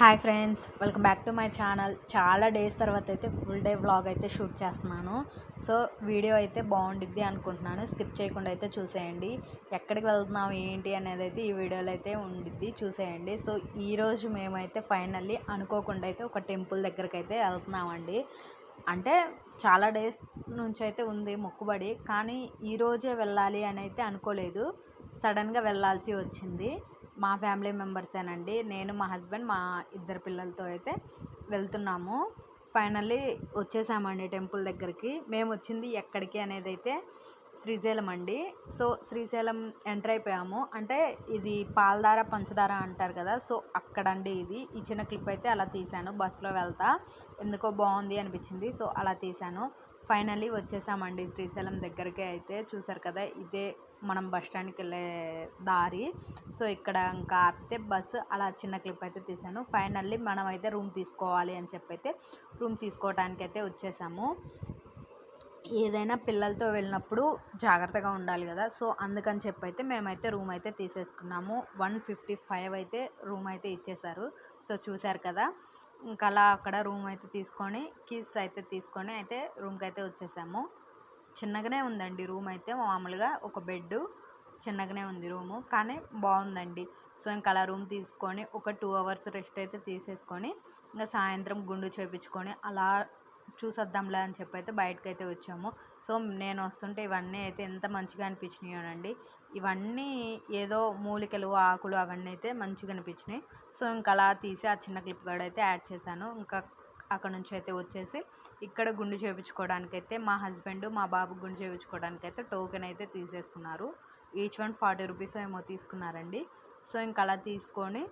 Hi friends welcome back to my channel. చాలా days తర్వాత అయితే ఫుల్ డే వ్లాగ్ అయితే షూట్ చేస్తున్నాను. సో వీడియో అయితే బాగుండిద్ది అనుకుంటున్నాను. స్కిప్ చేయకుండా అయితే చూసేయండి. ఎక్కడికి వెళ్తున్నాం ఏంటి అనేది అయితే ఈ వీడియోలో అయితే ఉండిద్ది. చూసేయండి. సో ఈరోజు మేమైతే ఫైనల్లీ అనుకోకుండా అయితే ఒక టెంపుల్ దగ్గరికి అయితే వెళ్తున్నామండి. అంటే చాలా డేస్ నుంచి అయితే ఉంది మొక్కుబడి. కానీ ఈరోజే వెళ్ళాలి అని అయితే అనుకోలేదు. సడన్గా వెళ్ళాల్సి వచ్చింది. మా ఫ్యామిలీ మెంబర్సేనండి నేను మా హస్బెండ్ మా ఇద్దరు పిల్లలతో అయితే వెళ్తున్నాము. ఫైనల్లీ వచ్చేసామండి టెంపుల్ దగ్గరికి. మేము వచ్చింది ఎక్కడికి అనేది అయితే శ్రీశైలం అండి. సో శ్రీశైలం ఎంటర్ అయిపోయాము. అంటే ఇది పాలధార పంచదార అంటారు కదా సో అక్కడండి ఇది. ఈ చిన్న క్లిప్ అయితే అలా తీశాను. బస్సులో వెళ్తా. ఎందుకో బాగుంది అనిపించింది. సో అలా తీశాను. ఫైనల్లీ వచ్చేసామండి శ్రీశైలం దగ్గరికి అయితే. చూసారు కదా ఇదే మనం బస్ స్టాండ్కి వెళ్ళే దారి. సో ఇక్కడ ఇంకా ఆపితే బస్సు అలా చిన్న క్లిప్ అయితే తీసాను ఫైనల్లీ మనం అయితే రూమ్ తీసుకోవాలి అని చెప్పి అయితే రూమ్ తీసుకోవడానికి అయితే వచ్చేసాము. ఏదైనా పిల్లలతో వెళ్ళినప్పుడు జాగ్రత్తగా ఉండాలి కదా. సో అందుకని చెప్పి అయితే మేమైతే రూమ్ అయితే తీసేసుకున్నాము. వన్ ఫిఫ్టీ ఫైవ్ అయితే రూమ్ అయితే ఇచ్చేసారు సో చూసారు కదా ఇంకా అలా అక్కడ రూమ్ అయితే తీసుకొని కీస్ అయితే తీసుకొని అయితే రూమ్కి అయితే వచ్చేసాము. చిన్నగానే ఉందండి రూమ్ అయితే మామూలుగా ఒక బెడ్ చిన్నగానే ఉంది రూము కానీ బాగుందండి. సో ఇంకా అలా రూమ్ తీసుకొని ఒక టూ అవర్స్ రెస్ట్ అయితే తీసేసుకొని ఇంకా సాయంత్రం గుండు చేపించుకొని అలా చూసొద్దాంలే అని చెప్పి అయితే బయటకు అయితే వచ్చాము. సో నేను వస్తుంటే ఇవన్నీ అయితే ఎంత మంచిగా అనిపించినాయోనండి ఇవన్నీ ఏదో మూలికలు ఆకులు అవన్నీ అయితే మంచిగా అనిపించినాయి. సో ఇంకా అలా తీసి ఆ చిన్న క్లిప్ కూడా అయితే యాడ్ చేశాను. ఇంకా అక్కడ నుంచి అయితే వచ్చేసి ఇక్కడ గుండు చేయించుకోవడానికి అయితే మా హస్బెండ్ మా బాబు గుండు చేయించుకోవడానికి అయితే టోకెన్ అయితే తీసేసుకున్నారు. ఈచ్ వన్ ఫార్టీ రూపీస్ ఏమో తీసుకున్నారండి. సో ఇంకా అలా తీసుకొని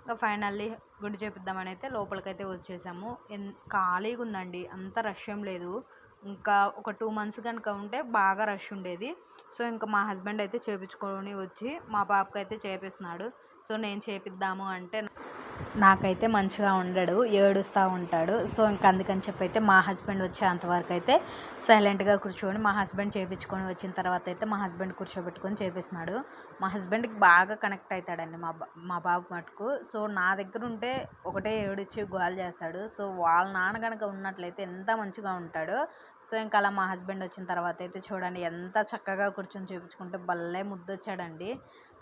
ఇంకా ఫైనల్లీ గుండు చేపిద్దామని అయితే లోపలికైతే వచ్చేసాము. ఎన్ ఖాళీగా ఉందండి అంత రష్ ఏం లేదు. ఇంకా ఒక టూ మంత్స్ కనుక ఉంటే బాగా రష్ ఉండేది. సో ఇంకా మా హస్బెండ్ అయితే చేపించుకొని వచ్చి మా పాపకి అయితే చేపిస్తున్నాడు. సో నేను చేపిద్దాము అంటే నాకైతే మంచిగా ఉండడు ఏడుస్తూ ఉంటాడు. సో ఇంకా అందుకని చెప్పి అయితే మా హస్బెండ్ వచ్చేంతవరకు అయితే సైలెంట్గా కూర్చొని మా హస్బెండ్ చేపించుకొని వచ్చిన తర్వాత అయితే మా హస్బెండ్ కూర్చోబెట్టుకొని చేపిస్తున్నాడు. మా హస్బెండ్కి బాగా కనెక్ట్ అవుతాడండి మా మా బాబు మటుకు. సో నా దగ్గర ఉంటే ఒకటే ఏడిచ్చి గోల్ చేస్తాడు. సో వాళ్ళ నాన్న కనుక ఉన్నట్లయితే ఎంత మంచిగా ఉంటాడో సో ఇంకా అలా మా హస్బెండ్ వచ్చిన తర్వాత అయితే చూడండి ఎంత చక్కగా కూర్చొని చూపించుకుంటే భలే ముద్దొచ్చాడండి.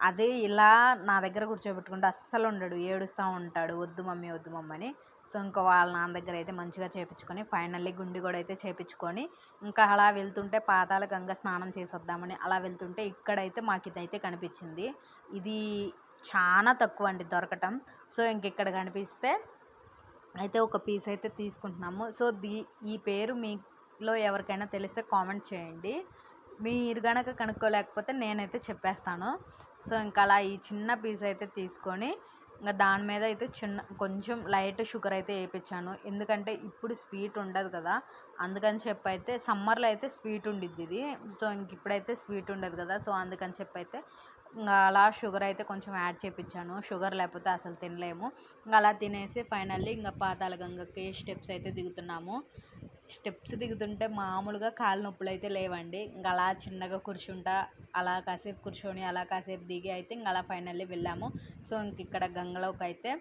అదే ఇలా నా దగ్గర కూర్చోబెట్టుకుంటే అస్సలు ఉండడు ఏడుస్తూ ఉంటాడు వద్దు మమ్మీ వద్దు మమ్మీ అని. సో ఇంకా వాళ్ళ నాన్న దగ్గర అయితే మంచిగా చేపించుకొని ఫైనల్లీ గుండి కూడా అయితే చేపించుకొని ఇంకా అలా వెళ్తుంటే పాతాల గంగ స్నానం చేసి వద్దామని అలా వెళ్తుంటే ఇక్కడైతే మాకు ఇదైతే కనిపించింది. ఇది చాలా తక్కువ అండి దొరకటం. సో ఇంక ఇక్కడ కనిపిస్తే అయితే ఒక పీస్ అయితే తీసుకుంటున్నాము. సో దీ ఈ పేరు మీ మీలో ఎవరికైనా తెలిస్తే కామెంట్ చేయండి. మీరు కనుక కనుక్కోలేకపోతే నేనైతే చెప్పేస్తాను. సో ఇంకా అలా ఈ చిన్న పీస్ అయితే తీసుకొని ఇంకా దాని మీద అయితే చిన్న కొంచెం లైట్ షుగర్ అయితే వేయించాను. ఎందుకంటే ఇప్పుడు స్వీట్ ఉండదు కదా. అందుకని చెప్పి అయితే సమ్మర్లో అయితే స్వీట్ ఉండిద్ది ఇది. సో ఇంక ఇప్పుడైతే స్వీట్ ఉండదు కదా. సో అందుకని చెప్పి అయితే ఇంకా అలా షుగర్ అయితే కొంచెం యాడ్ చేయించాను. షుగర్ లేకపోతే అసలు తినలేము. ఇంకా అలా తినేసి ఫైనల్లీ ఇంకా పాతాల గంగకి స్టెప్స్ అయితే దిగుతున్నాము. స్టెప్స్ దిగుతుంటే మామూలుగా కాళ్ళ నొప్పులు అయితే లేవండి. ఇంకా అలా చిన్నగా కూర్చుంటా అలా కాసేపు కూర్చొని అలా కాసేపు దిగి అయితే ఇంకా అలా ఫైనల్లీ వెళ్ళాము. సో ఇంక ఇక్కడ గంగలోకి అయితే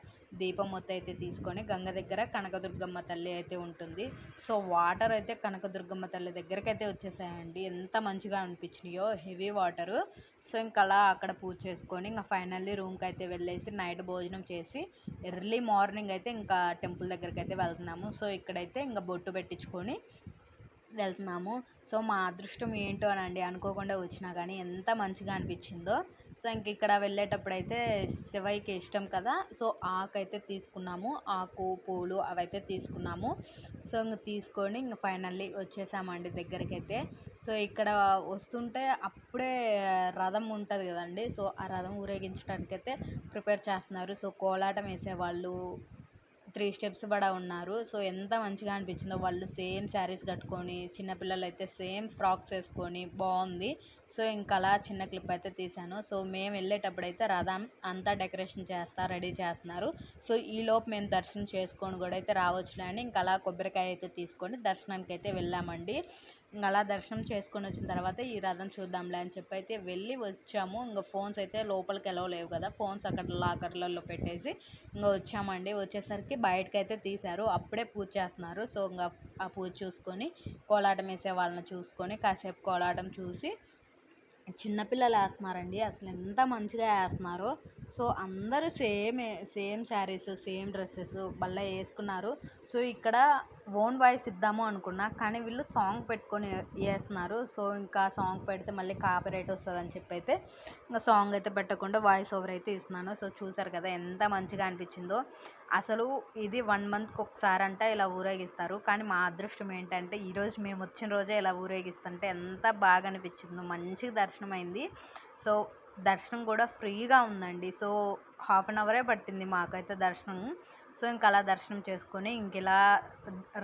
దీపం మొత్తం అయితే తీసుకొని గంగ దగ్గర కనకదుర్గమ్మ తల్లి అయితే ఉంటుంది. సో వాటర్ అయితే కనకదుర్గమ్మ తల్లి దగ్గరికి అయితే వచ్చేసాయండి. ఎంత మంచిగా అనిపించినాయో హెవీ వాటరు. సో ఇంకా అలా అక్కడ పూజ చేసుకొని ఇంకా ఫైనల్లీ రూమ్కి అయితే వెళ్ళేసి నైట్ భోజనం చేసి ఎర్లీ మార్నింగ్ అయితే ఇంకా టెంపుల్ దగ్గరికి అయితే వెళ్తున్నాము. సో ఇక్కడైతే ఇంకా బొట్టు పెట్టించుకొని వెళ్తున్నాము. సో మా అదృష్టం ఏంటో అనండి అనుకోకుండా వచ్చినా కానీ ఎంత మంచిగా అనిపించిందో. సో ఇంక ఇక్కడ వెళ్ళేటప్పుడైతే శివయ్యకి ఇష్టం కదా. సో ఆకు అయితే తీసుకున్నాము. ఆకు పూలు అవైతే తీసుకున్నాము. సో ఇంక తీసుకొని ఇంక ఫైనల్లీ వచ్చేసామండి దగ్గరికి అయితే సో ఇక్కడ వస్తుంటే అప్పుడే రథం ఉంటుంది కదండి. సో ఆ రథం ఊరేగించడానికైతే ప్రిపేర్ చేస్తున్నారు. సో కోలాటం వేసేవాళ్ళు త్రీ స్టెప్స్ పడా ఉన్నారు. సో ఎంత మంచిగా అనిపించిందో వాళ్ళు సేమ్ శారీస్ కట్టుకొని చిన్నపిల్లలు అయితే సేమ్ ఫ్రాక్స్ వేసుకొని బాగుంది. సో ఇంకా అలా చిన్న క్లిప్ అయితే తీశాను. సో మేము వెళ్ళేటప్పుడు అయితే రథం అంతా డెకరేషన్ చేస్తా రెడీ చేస్తున్నారు. సో ఈలోపు మేము దర్శనం చేసుకొని కూడా అయితే రావచ్చులే అని ఇంకా అలా కొబ్బరికాయ అయితే తీసుకొని దర్శనానికి అయితే వెళ్ళామండి. ఇంకా అలా దర్శనం చేసుకొని వచ్చిన తర్వాత ఈ రథం చూద్దాంలే అని చెప్పి అయితే వెళ్ళి వచ్చాము. ఇంకా ఫోన్స్ అయితే లోపలికి ఎలా లేవు కదా. ఫోన్స్ అక్కడ లాకర్లలో పెట్టేసి ఇంకా వచ్చామండి. వచ్చేసరికి బయటకు అయితే తీశారు. అప్పుడే పూజ చేస్తున్నారు. సో ఇంకా ఆ పూజ చూసుకొని కోలాటం వేసే వాళ్ళని చూసుకొని కాసేపు కోలాటం చూసి చిన్నపిల్లలు వేస్తున్నారండి. అసలు ఎంత మంచిగా వేస్తున్నారు. సో అందరూ same same saris same dresses బల్ల వేసుకున్నారు. సో ఇక్కడ ఓన్ వాయిస్ ఇద్దాము అనుకున్నా కానీ వీళ్ళు సాంగ్ పెట్టుకొని వేస్తున్నారు సో ఇంకా సాంగ్ పెడితే మళ్ళీ కాపీరైట్ వస్తుందని చెప్పి అయితే ఇంకా సాంగ్ అయితే పెట్టకుండా వాయిస్ ఓవర్ అయితే ఇస్తున్నాను. సో చూసారు కదా ఎంత మంచిగా అనిపించిందో. అసలు ఇది వన్ మంత్కి ఒకసారి అంట ఇలా ఊరేగిస్తారు. కానీ మా అదృష్టం ఏంటంటే ఈరోజు మేము వచ్చిన రోజే ఇలా ఊరేగిస్తుంటే ఎంత బాగా అనిపించిందో. మంచిగా దర్శనం అయింది సో దర్శనం కూడా ఫ్రీగా ఉందండి. సో హాఫ్ అన్ అవరే పట్టింది మాకైతే దర్శనం. సో ఇంకా అలా దర్శనం చేసుకొని ఇంక ఇలా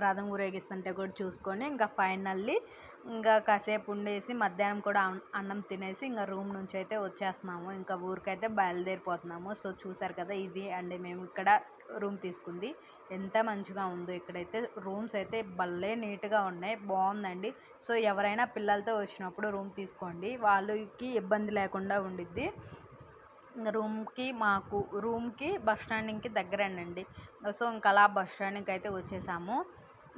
రథం ఊరేగిస్తుంటే కూడా చూసుకొని ఇంకా ఫైనల్లీ ఇంకా కాసేపు ఉండేసి మధ్యాహ్నం కూడా అన్- అన్నం తినేసి ఇంకా రూమ్ నుంచి అయితే వచ్చేస్తున్నాము. ఇంకా ఊరికైతే బయలుదేరిపోతున్నాము. సో చూసారు కదా ఇది అండి మేము ఇక్కడ రూమ్ తీసుకుంది. ఎంత మంచిగా ఉందో ఇక్కడైతే. రూమ్స్ అయితే భలే నీట్గా ఉన్నాయి. బాగుందండి. సో ఎవరైనా పిల్లలతో వచ్చినప్పుడు రూమ్ తీసుకోండి. వాళ్ళకి ఇబ్బంది లేకుండా ఉండిద్ది. రూమ్కి మాకు రూమ్కి బస్ స్టాండింగ్కి దగ్గరేనండి. సో ఇంకా అలా బస్ స్టాండింగ్కి అయితే వచ్చేసాము.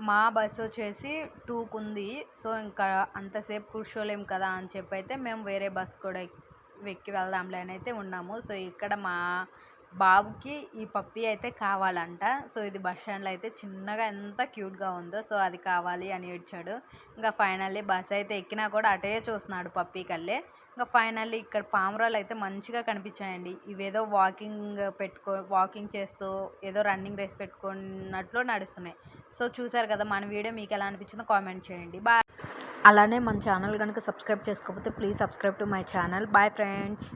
మా బస్సు వచ్చేసి టూకు ఉంది సో ఇంకా అంతసేపు కూర్చోలేము కదా అని చెప్పి అయితే మేము వేరే బస్ కూడా ఎక్కి వెళ్దాంలే అని అయితే ఉన్నాము. సో ఇక్కడ మా బాబుకి ఈ పప్పి అయితే కావాలంట. సో ఇది బస్ స్టాండ్లో అయితే చిన్నగా ఎంత క్యూట్గా ఉందో సో అది కావాలి అని ఏడ్చాడు. ఇంకా ఫైనల్లీ బస్ అయితే ఎక్కినా కూడా అటే చూస్తున్నాడు పప్పి కల్లే ఇంకా ఫైనల్లీ ఇక్కడ పామరాలు అయితే మంచిగా కనిపించాయండి. ఇవేదో వాకింగ్ పెట్టుకో వాకింగ్ చేస్తూ ఏదో రన్నింగ్ రేస్ పెట్టుకున్నట్లు నడుస్తున్నాయి. సో చూసారు కదా మన వీడియో మీకు ఎలా అనిపించిందో కామెంట్ చేయండి. బాయ్. అలానే మన ఛానల్ కనుక సబ్స్క్రైబ్ చేసుకోకపోతే please subscribe to my channel. Bye friends.